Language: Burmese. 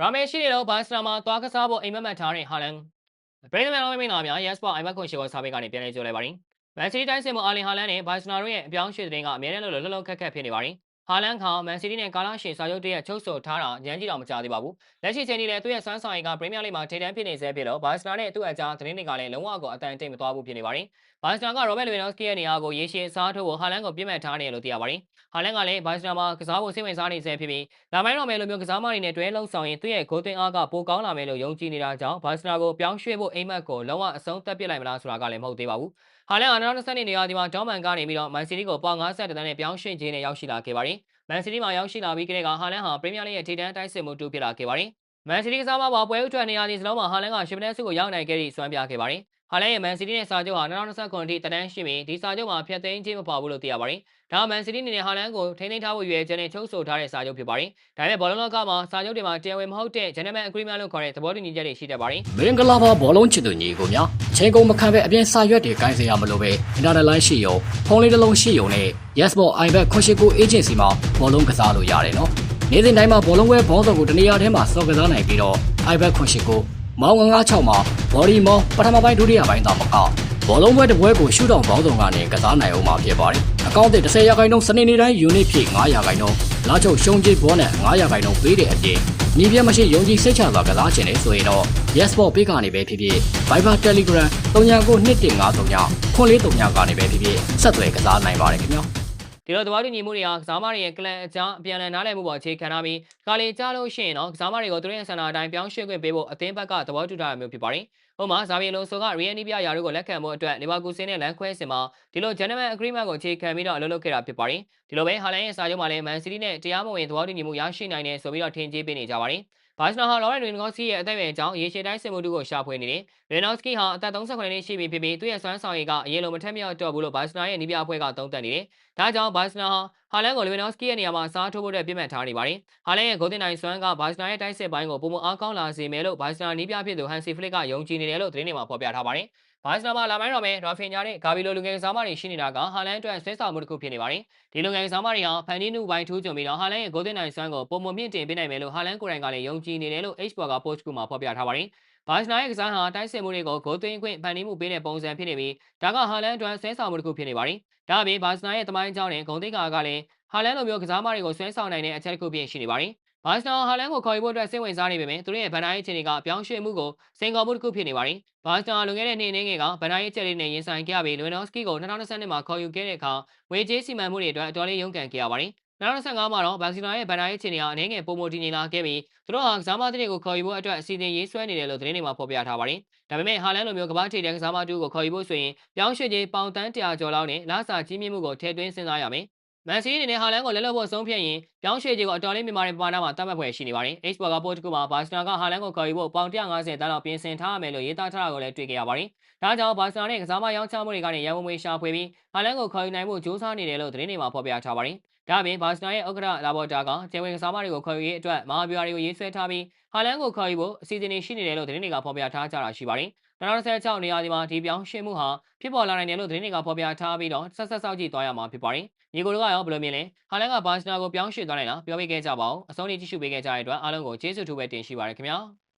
ရာမဲရှိနေတော့ဘာစတာမှာသွားကစားဖို့အိမ်မက်မက်ထားတဲ့ဟာလန်ဘရိန်မန်လောမင်းလာများ Yes ပေါ့အိမ်မက်ခွန်ရှိဝစာပေကနေပြန်လဲကြိုလိုက်ပါရင်မန်စီးတီးတိုင်းစင်မအာလင်ဟာလန်နဲ့ဘာစနာတို့ရဲ့အပြောင်းရွှေ့တဲ့ကအများနဲ့လို့လှလှခက်ခက်ဖြစ်နေပါရင် ဟာလန်ကမန်စီးတီးနဲ့ကာလာရှေစာချုပ်တရဲ့ချုပ်ဆိုထားတာညမ်းကြီးတော့မကြသေးပါဘူးလက်ရှိချိန်ကြီးလည်းသူ့ရဲ့စွမ်းဆောင်ရည်ကပရီးမီးယားလိမှာထိပ်တန်းဖြစ်နေဆဲဖြစ်လို့ဘာစနာနဲ့သူ့အကြားသတင်းတွေကလည်းလုံးဝကိုအတန်တိတ်မသွားဘူးဖြစ်နေပါရင်ဘာစနာကရောဘတ်လူဝင်နော့စကီရဲ့နေရာကိုရေရှည်စားထိုးဖို့ဟာလန်ကိုပြစ်မှတ်ထားနေတယ်လို့သိရပါတယ်ဟာလန်ကလည်းဘာစနာမှာကစားဖို့စိတ်ဝင်စားနေဆဲဖြစ်ပြီးလာမိုင်းတော်မယ်လိုမျိုးကစားမတွေနဲ့တွဲလုံဆောင်ရင်သူ့ရဲ့ဂိုးသွင်းအားကပိုကောင်းလာမယ်လို့ယုံကြည်နေတာကြောင့်ဘာစနာကိုပြောင်းရွှေ့ဖို့အိမ်မက်ကိုလုံးဝအဆုံးသတ်ပစ်လိုက်မလားဆိုတာကလည်းမဟုတ်သေးပါဘူး။ဟာလန်အာနာ20နှစ်နေရာဒီမှာဒေါမန်ကနေပြီးတော့မန်စီးတီးကိုပေါင်50တန်းနဲ့ပြောင်းရွှေ့ခြင်းနဲ့ရောက်ရှိလာခဲ့ပါတယ်။ မန်စီးတီးမှာရောက်ရှိလာပြီးကတည်းကဟာလန်ဟာပရီးမီးယားလိရဲ့ထိပ်တန်းတိုက်စစ်မှုတူဖြစ်လာခဲ့ပါတယ်။မန်စီးတီးကစားမပါပွဲဥထွက်နေရာဒီစလုံးမှာဟာလန်ကရှစ်ပနက်စုကိုရောက်နိုင်ခဲ့ပြီးစွမ်းပြခဲ့ပါတယ်။ ဟာလန်ရဲ့မန်စီးတီးနဲ့စာချုပ်ဟာ2029အထိတန်းရှိပြီးဒီစာချုပ်မှာဖျက်သိမ်းခြင်းမပါဘူးလို့သိရပါတယ်။ဒါမန်စီးတီးအနေနဲ့ဟာလန်ကိုထိန်းသိမ်းထားဖို့ရွေးချက်နဲ့ချုပ်ဆိုထားတဲ့စာချုပ်ဖြစ်ပါတယ်။ဒါပေမဲ့ဘောလုံးလောကမှာစာချုပ်တွေမှာတရားဝင်မဟုတ်တဲ့ gentleman agreement လို့ခေါ်တဲ့သဘောတူညီချက်တွေရှိတတ်ပါတယ်။မင်္ဂလာပါဘောလုံးချစ်သူညီကိုများချိန်ကုန်မခံပဲအပြင်စာရွက်တွေကိုင်းစရာမလိုပဲ internet line ရှိရုံဖုန်းလေးတစ်လုံးရှိရုံနဲ့ Yes Ball iBet ခွန်ရှိကို agency မှာဘောလုံးကစားလို့ရတယ်နော်နေ့စဉ်တိုင်းမှာဘောလုံးဝဲဘောစုံကိုတနေရာထဲမှာစော်ကစားနိုင်ပြီးတော့ iBet ခွန်ရှိကိုမော င်း956မှာ body မောင်းပထမပိုင်းဒုတိယပိုင်းသာမကဘောလုံးပွဲတစ်ပွဲကိုရှုထောင့်ဘောင်းစုံကနေကစားနိုင်အောင်မှာဖြစ်ပါတယ်အကောင့်တစ်30ရာခိုင်နှုန်းစနေနေ့တိုင်း unit ဖြည့်9ရာခိုင်နှုန်းလာချုပ်ရှုံးကြေးဘောနဲ့9ရာခိုင်နှုန်းပေးတဲ့အပြင်ညီပြမရှိယုံကြည်စိတ်ချစွာကစားခြင်းလေဆိုရင်တော့ Yes Ball ပေးကနေပဲဖြစ်ဖြစ် Viber Telegram 399339ခွန်လေး39ကနေပဲဖြစ်ဖြစ်ဆက်သွယ်ကစားနိုင်ပါတယ်ခင်ဗျာ ဒီလိုသဘောတူညီမှုတွေကကစားမတွေရဲ့ကလန်အကြောင်းအပြန်အလှန်နားလည်မှုပေါ်အခြေခံထားပြီးခါလေကြားလို့ရှိရင်တော့ကစားမတွေကိုသူတို့ရဲ့ဆန္ဒအတိုင်းပြောင်းရွှေ့ခွင့်ပေးဖို့အသင်းဘက်ကသဘောတူထားရမျိုးဖြစ်ပါတယ်။ဥပမာဇာဗီလိုဆိုကရီယန်နီပြယာတို့ကိုလက်ခံဖို့အတွက်လီဗာပူးဆင်းနဲ့လမ်းခွဲစင်မှာဒီလို gentleman agreement ကိုအခြေခံပြီးတော့အလုပ်လုပ်ခဲ့တာဖြစ်ပါတယ်။ဒီလိုပဲဟာလန်ရဲ့စာချုပ်မှာလည်းမန်စီးတီးနဲ့တရားမဝင်သဘောတူညီမှုရရှိနိုင်တယ်ဆိုပြီးတော့ထင်ကြေးပေးနေကြပါတယ်။ ဘာစနာဟာလော်ရန်ဝင်းဂေါစကီရဲ့အသက်အရွယ်အကြောင်းရေရှည်တိုင်းစင်မှုတူကိုရှာဖွေနေတယ်။ဝင်ဂေါစကီဟာအသက်38နှစ်ရှိပြီဖြစ်ပြီးသူ့ရဲ့စွမ်းဆောင်ရည်ကအရင်လိုမထက်မြောက်တော့ဘူးလို့ဘာစနာရဲ့နီးပြအဖွဲ့ကသုံးသပ်နေတယ်။ဒါကြောင့်ဘာစနာဟာဟာလန်ကိုလီဗင်နော့စကီရဲ့နေရာမှာစားထိုးဖို့အတွက်ပြစ်မှတ်ထားနေပါတယ်။ဟာလန်ရဲ့ဂိုးတင်နိုင်စွမ်းကဘာစနာရဲ့တိုက်စစ်ပိုင်းကိုပုံမအားကောင်းလာစေမယ်လို့ဘာစနာနီးပြဖြစ်သူဟန်စီဖလစ်ကယုံကြည်နေတယ်လို့သတင်းတွေမှာဖော်ပြထားပါတယ်။ ဘာစနာမှာလာမိုင်းတော်မယ်ရာဖင်ညာနဲ့ဂါဘီလိုလူငယ်ကစားမတွေရှိနေတာကဟာလန်အတွက်ဆွဲဆောင်မှုတစ်ခုဖြစ်နေပါတယ်။ဒီလူငယ်ကစားမတွေဟာဖန်နီနူပိုင်းထူးချွန်ပြီးတော့ဟာလန်ရဲ့ဂိုးတင်နိုင်စွမ်းကိုပုံမမြင့်တင်ပေးနိုင်မယ်လို့ဟာလန်ကိုယ်တိုင်ကလည်းယုံကြည်နေတယ်လို့ H-Sport က post ကူမှာဖော်ပြထားပါတယ်။ဘာစနာရဲ့ကစားဟာတိုက်စစ်မှုတွေကိုဂိုးသွင်းခွင့်ဖန်တီးမှုပေးတဲ့ပုံစံဖြစ်နေပြီးဒါကဟာလန်အတွက်ဆွဲဆောင်မှုတစ်ခုဖြစ်နေပါတယ်။ဒါအပြင်ဘာစနာရဲ့တမိုင်းကြောင်းနဲ့ဂုံတိတ်ကာကလည်းဟာလန်လိုမျိုးကစားမတွေကိုဆွဲဆောင်နိုင်တဲ့အချက်တစ်ခုဖြစ်ရှိနေပါတယ်။ ဘာစနာဟာလန်ကိုခေါ်ယူဖို့အတွက်စိတ်ဝင်စားနေပေမဲ့သူတို့ရဲ့ဗန်ဒိုင်းအခြေအနေကပြောင်းရွှေ့မှုကိုစင်ကာပူတစ်ခုဖြစ်နေပါတယ်။ဘာစနာလွန်ခဲ့တဲ့နှစ်နှင်းငယ်ကဗန်ဒိုင်းရဲ့ချက်လေးနဲ့ရင်ဆိုင်ခဲ့ရပြီးလူဝင်နော့စကီကို2020မှာခေါ်ယူခဲ့တဲ့အခါဝေကျေးစီမံမှုတွေအတွက်အတော်လေးရုန်းကန်ခဲ့ရပါတယ်။2025မှာတော့ဘာစီလိုနာရဲ့ဗန်ဒိုင်းအခြေအနေဟာအနေငယ်ပုံမတည်ငြိမ်လာခဲ့ပြီးသူတို့ဟာကစားမတွေကိုခေါ်ယူဖို့အတွက်အစီအစဉ်ရေးဆွဲနေတယ်လို့သတင်းတွေမှာဖော်ပြထားပါတယ်။ဒါပေမဲ့ဟာလန်လိုမျိုးကမ္ဘာထိပ်တန်းကစားမတူကိုခေါ်ယူဖို့ဆိုရင်ပြောင်းရွှေ့ခြင်းပေါင်တန်း100ကျော်လောက်နဲ့လာစာကြီးမြင့်မှုကိုထည့်သွင်းစဉ်းစားရမယ်။ မန်စီးအနေနဲ့ဟာလန်ကိုလက်လွတ်ဖို့ဆုံးဖြတ်ရင်ပြောင်းရွှေ့ခြင်းကိုအတော်လေးမြန်မာတဲ့ပမာဏမှာတတ်မှတ်ဖွယ်ရှိနေပါတယ်။ Export ကပို့တစ်ခုမှာဘာစနာကဟာလန်ကိုခေါ်ယူဖို့ပေါင်150တန်းလောက်ပြင်ဆင်ထားရမယ်လို့ရေးသားထားတာကိုလည်းတွေ့ကြရပါတယ်။ဒါကြောင့်ဘာစနာနဲ့ကစားမရောင်းချမှုတွေကနေရန်ကုန်ငွေရှာဖွေပြီးဟာလန်ကိုခေါ်ယူနိုင်မှုစူးစမ်းနေတယ်လို့သတင်းတွေမှာဖော်ပြထားပါတယ်။ဒါ့အပြင်ဘာစနာရဲ့ဥက္ကဋ္ဌလာဘော်တာကကျယ်ဝင်ကစားမတွေကိုခေါ်ယူရေးအတွက်မဟာဗျူဟာတွေကိုရေးဆွဲထားပြီးဟာလန်ကိုခေါ်ယူဖို့အစီအစဉ်တွေရှိနေတယ်လို့သတင်းတွေကဖော်ပြထားကြတာရှိပါတယ်။ 2016နေရာဒီမှာဒီပြောင်းရွှေ့မှုဟာဖြစ်ပေါ်လာနိုင်တယ်လို့သတင်းတွေကဖော်ပြထားပြီးတော့ဆက်ဆက်စောင့်ကြည့်သွားရမှာဖြစ်ပါတယ်။ညီကိုတို့ကရောဘယ်လိုမြင်လဲ။ဟာလန်ကဘာစနာကိုပြောင်းရွှေ့သွားနိုင်လားပြောပေးခဲ့ကြပါဦး။အဆုံးထိကြည့်ရှုပေးခဲ့ကြတဲ့အတွက်အားလုံးကိုကျေးဇူးထူးပဲတင်ရှိပါရခင်ဗျာ။